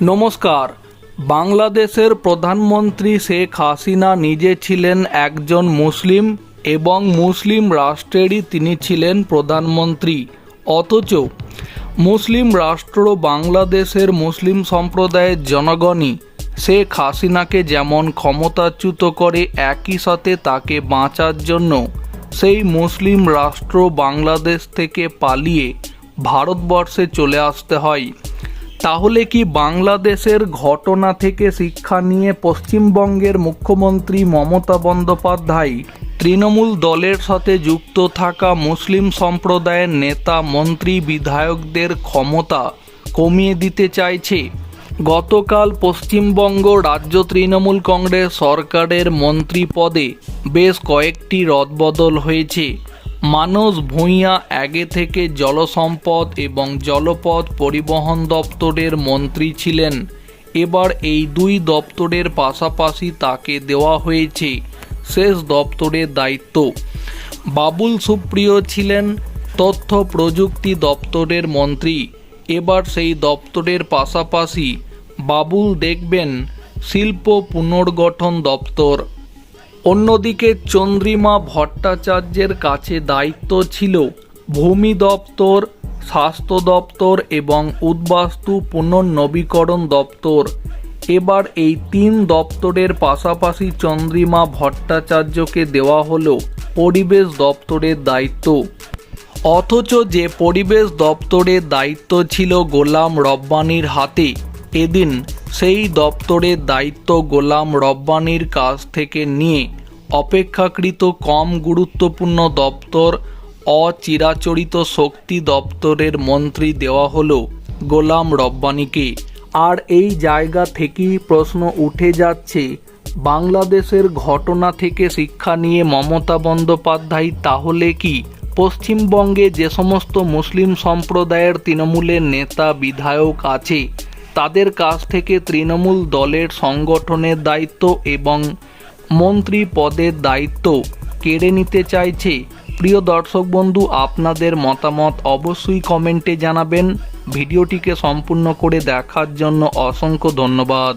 নমস্কার। বাংলাদেশের প্রধানমন্ত্রী শেখ হাসিনা নিজে ছিলেন একজন মুসলিম এবং মুসলিম রাষ্ট্রেরই তিনি ছিলেন প্রধানমন্ত্রী। অথচ মুসলিম রাষ্ট্র বাংলাদেশের মুসলিম সম্প্রদায়ের জনগণই শেখ হাসিনাকে যেমন ক্ষমতাচ্যুত করে একই সাথে তাকে বাঁচার জন্য সেই মুসলিম রাষ্ট্র বাংলাদেশ থেকে পালিয়ে ভারতবর্ষে চলে আসতে হয়। তাহলে কি বাংলাদেশের ঘটনা থেকে শিক্ষা নিয়ে পশ্চিমবঙ্গের মুখ্যমন্ত্রী মমতা বন্দ্যোপাধ্যায় তৃণমূল দলের সাথে যুক্ত থাকা মুসলিম সম্প্রদায়ের নেতা, মন্ত্রী, বিধায়কদের ক্ষমতা কমিয়ে দিতে চাইছে। গতকাল পশ্চিমবঙ্গ রাজ্য তৃণমূল কংগ্রেস সরকারের মন্ত্রী পদে বেশ কয়েকটি রদবদল হয়েছে। মানস ভূঁইয়া আগে থেকে জলসম্পদ এবং জলপথ পরিবহন দপ্তরের মন্ত্রী ছিলেন। এবার এই দুই দপ্তরের পাশাপাশি তাকে দেওয়া হয়েছে শেষ দপ্তরের দায়িত্ব। বাবুল সুপ্রিয় ছিলেন তথ্য প্রযুক্তি দপ্তরের মন্ত্রী। এবার সেই দপ্তরের পাশাপাশি বাবুল দেখবেন শিল্প পুনর্গঠন দপ্তর। অন্যদিকে চন্দ্রিমা ভট্টাচার্যের কাছে দায়িত্ব ছিল ভূমি দপ্তর, স্বাস্থ্য দপ্তর এবং উদ্বাস্তু পুনর্নবীকরণ দপ্তর। এবার এই তিন দপ্তরের পাশাপাশি চন্দ্রিমা ভট্টাচার্যকে দেওয়া হলো পরিবেশ দপ্তরের দায়িত্ব। অথচ যে পরিবেশ দপ্তরের দায়িত্ব ছিল গোলাম রব্বানির হাতে, এদিন সেই দপ্তরের দায়িত্ব গোলাম রব্বানির কাছ থেকে নিয়ে অপেক্ষাকৃত কম গুরুত্বপূর্ণ দপ্তর, অচিরাচরিত শক্তি দপ্তরের মন্ত্রী দেওয়া হলো গোলাম রব্বানিকে। আর এই জায়গা থেকেই প্রশ্ন উঠে যাচ্ছে, বাংলাদেশের ঘটনা থেকে শিক্ষা নিয়ে মমতা বন্দ্যোপাধ্যায় তাহলে কি? পশ্চিমবঙ্গে যে সমস্ত মুসলিম সম্প্রদায়ের তৃণমূলের নেতা বিধায়ক আছে তাদের কাছ থেকে তৃণমূল দলের সংগঠনের দায়িত্ব এবং মন্ত্রী পদের দায়িত্ব কেড়ে নিতে চাইছে। প্রিয় দর্শক বন্ধু, আপনাদের মতামত অবশ্যই কমেন্টে জানাবেন। ভিডিওটিকে সম্পূর্ণ করে দেখার জন্য অসংখ্য ধন্যবাদ।